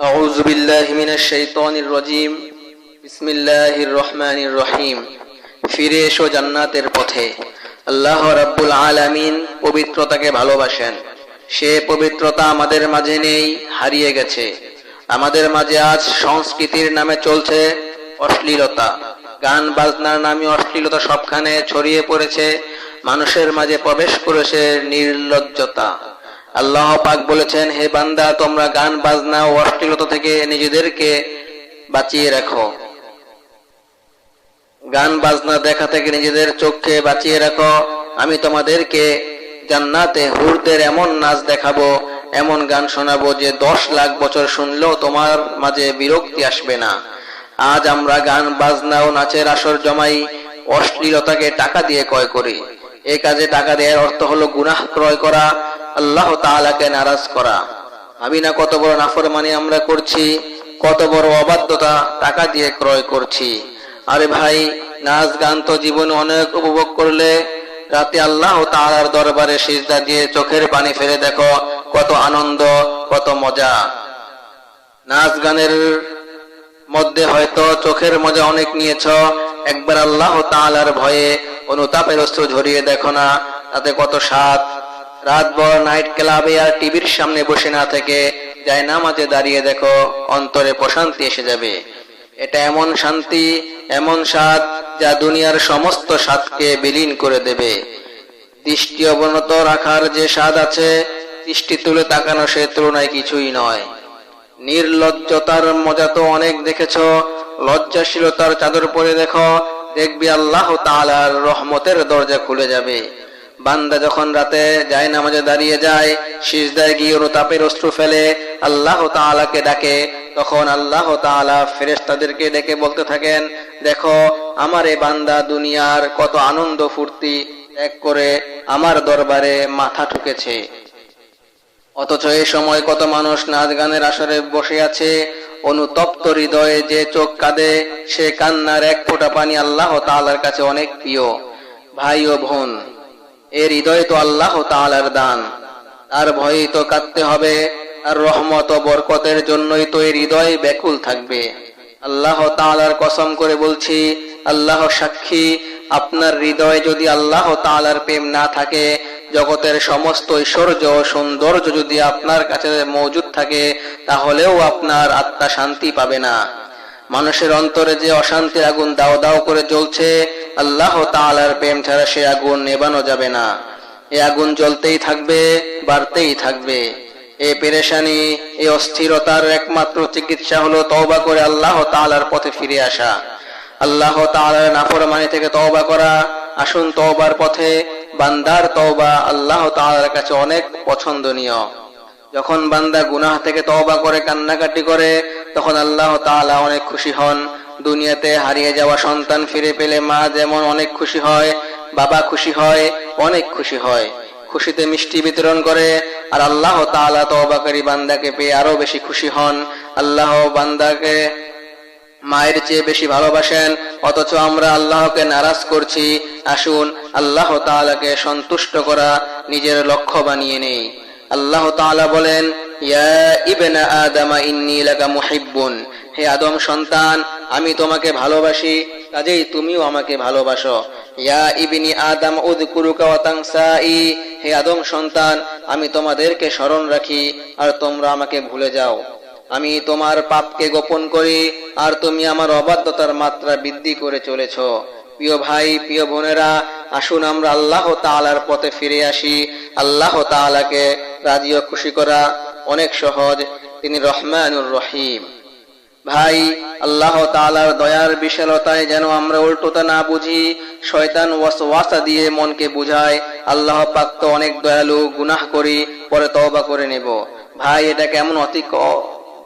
أعوذ بالله من الشيطان الرجيم بسم الله الرحمن الرحيم ফিরে এসো জান্নাতের পথে আল্লাহ রাব্বুল আলামিন পবিত্রতাকে ভালোবাসেন সে পবিত্রতা আমাদের মাঝে নেই হারিয়ে গেছে আমাদের মাঝে আজ সংস্কৃতির নামে চলছে অশ্লীলতা গান বাজনার নামে অশ্লীলতা সবখানে ছড়িয়ে পড়েছে মানুষের মাঝে প্রবেশ করেছে নির্লজ্জতা আল্লাহ পাক বলেছেন, হে বান্দা, তোমরা গান, বাজনা ও অশ্লীলতা থেকে নিজেদেরকে বাঁচিয়ে রাখো। গান, বাজনা দেখা থেকে নিজেদের চোখকে বাঁচিয়ে রাখো। আমি তোমাদেরকে জান্নাতে হুরদের এমন নাচ দেখাবো, এমন গান শোনাবো যে দশ লাখ বছর শুনলেও তোমার মাঝে বিরক্তি আসবে না। আজ আমরা গান, বাজনা ও নাচের আসর জমাই, অশ্লীলতাকে টাকা দিয়ে ক্রয় করি। এ কাজে টাকা দেওয়ার অর্থ হলো গুনাহ ক্রয় করা আল্লাহ তাআলাকে নারাজ করা। ভাবি না কত বড় নাফরমানি আমরা করছি, কত বড় অবাধ্যতা টাকা দিয়ে ক্রয় করছি। আরে ভাই, নাচ গান তো জীবনে অনেক উপভোগ করলে, রাতে আল্লাহ তাআলার দরবারে সিজদা দিয়ে চোখের পানি ফেলে দেখো, কত আনন্দ, কত মজা। নাচ গানের মধ্যে হয়তো চোখের মজা অনেক নিয়েছ, একবার আল্লাহ তাআলার ভয়ে অনুতাপের অস্ত্র ঝরিয়ে দেখো না, তাতে কত স্বাদ। রাতভর নাইট ক্লাবে আর টিভির সামনে বসে না থেকে যায় নামাজে দাঁড়িয়ে দেখো, অন্তরে প্রশান্তি এসে যাবে। এটা এমন শান্তি, এমন স্বাদ যা দুনিয়ার সমস্ত স্বাদকে বিলীন করে দেবে। দৃষ্টি অবনত রাখার যে স্বাদ আছে, দৃষ্টি তুলে তাকানো সে তুলনায় কিছুই নয়। নির্লজ্জতার মজা তো অনেক দেখেছ, লজ্জাশীলতার চাদর পরে দেখো, দেখবি আল্লাহ তাআলার রহমতের দরজা খুলে যাবে। বান্দা যখন রাতে যায় নামাজে দাঁড়িয়ে যায়, সিজদায় গিয়ে তাপের অস্ত্র ফেলে, আল্লাহ তাআলাকে ডাকে, তখন আল্লাহ তাআলা ফেরেশতাদেরকে ডেকে বলতে থাকেন, দেখো, আমার এ বান্দা দুনিয়ার কত আনন্দ ফুর্তি এক করে আমার দরবারে মাথা ঠুকেছে। অথচ এই সময় কত মানুষ নাচ গানের আসরে বসে আছে, অনুতপ্ত হৃদয়ে যে চোখ কাঁদে, সে কান্নার এক ফোঁটা পানি আল্লাহ তাআলার কাছে অনেক প্রিয়। ভাই ও বোন এর হৃদয় তো আল্লাহ তালার দান। তার ভয়েই তো কাঁদতে হবে আর রহমত ও বরকতের জন্যই তো এর হৃদয় ব্যাকুল থাকবে। আল্লাহ তাআলার কসম করে বলছি, আল্লাহ সাক্ষী, আপনার হৃদয়ে যদি আল্লাহ তাআলার প্রেম না থাকে, জগতের সমস্ত ঐশ্বর্য সৌন্দর্য যদি আপনার কাছে মজুদ থাকে, তাহলেও আপনার আত্মা শান্তি পাবে না। মানুষের অন্তরে যে অশান্তির আগুন দাও দাও করে জ্বলছে, আল্লাহ তাআলার প্রেম ছাড়া সে আগুন নেবানো যাবে না। এ আগুন জ্বলতেই থাকবে, বাড়তেই থাকবে। এ পেরেশানি এই অস্থিরতার একমাত্র চিকিৎসা হলো তওবা করে আল্লাহ তাআলার পথে ফিরে আসা। আল্লাহ তাআলার নাফরমানি থেকে তওবা করা, আসুন তওবার পথে, বান্দার তওবা আল্লাহ তালার কাছে অনেক পছন্দনীয়। যখন বান্দা গুনাহ থেকে তওবা করে, কান্নাকাটি করে তখন আল্লাহ তাআলা অনেক খুশি হন। দুনিয়াতে হারিয়ে যাওয়া সন্তান ফিরে পেলে মা যেমন অনেক খুশি হয়, বাবা খুশি হয়, অনেক খুশি হয়। খুশিতে মিষ্টি বিতরণ করে আর আল্লাহ তাআলা তওবাকারী বান্দাকে পেয়ে আরও বেশি খুশি হন। আল্লাহ বান্দাকে মায়ের চেয়ে বেশি ভালোবাসেন, অথচ আমরা আল্লাহকে নারাজ করছি। আসুন, আল্লাহ তাআলাকে সন্তুষ্ট করা নিজের লক্ষ্য বানিয়ে নেই। আল্লাহ তাআলা বলেন হে আদম সন্তান, আমি তোমাকে ভালোবাসি, কাজেই তুমিও আমাকে ভালোবাসো। ইয়া ইবনি আদম হে আদম সন্তান, আমি তোমাদেরকে স্মরণ রাখি, আর তোমরা আমাকে ভুলে যাও। আমি তোমার পাপকে গোপন করি, আর তুমি আমার অবাধ্যতার মাত্রা বৃদ্ধি করে চলেছ। প্রিয় ভাই, প্রিয় বোনেরা, আসুন আমরা আল্লাহ তাআলার পথে ফিরে আসি। আল্লাহ তাআলাকে রাজি ও খুশি করা অনেক সহজ। তিনি রহমানুর রহিম। ভাই, আল্লাহ তাআলার দয়ার বিশালতায় যেন আমরা উল্টোতা না বুঝি, শয়তান ওয়াসওয়াসা দিয়ে মনকে বুঝায়, আল্লাহ পাক তো অনেক দয়ালু, গুনাহ করি, পরে তওবা করে নেব। ভাই, এটা কেমন অতি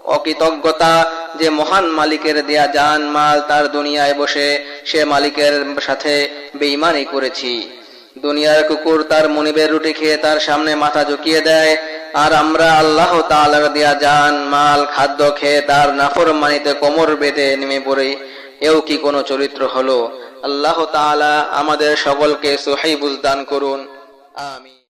অকৃতজ্ঞতা যে মহান মালিকের দেয়া জান মাল তার দুনিয়ায় বসে, সে মালিকের সাথে বেইমানি করেছি। দুনিয়ার কুকুর তার মনিবের রুটি খেয়ে তার সামনে মাথা ঝুঁকিয়ে দেয় আর আমরা আল্লাহ তালার দিয়া যান মাল, খাদ্য খেয়ে তার নাফর মানিতে কোমর বেঁধে নেমে পড়ে। এও কি কোনো চরিত্র হলো? আল্লাহ তালা আমাদের সকলকে সোহাই বুজদান করুন। আমি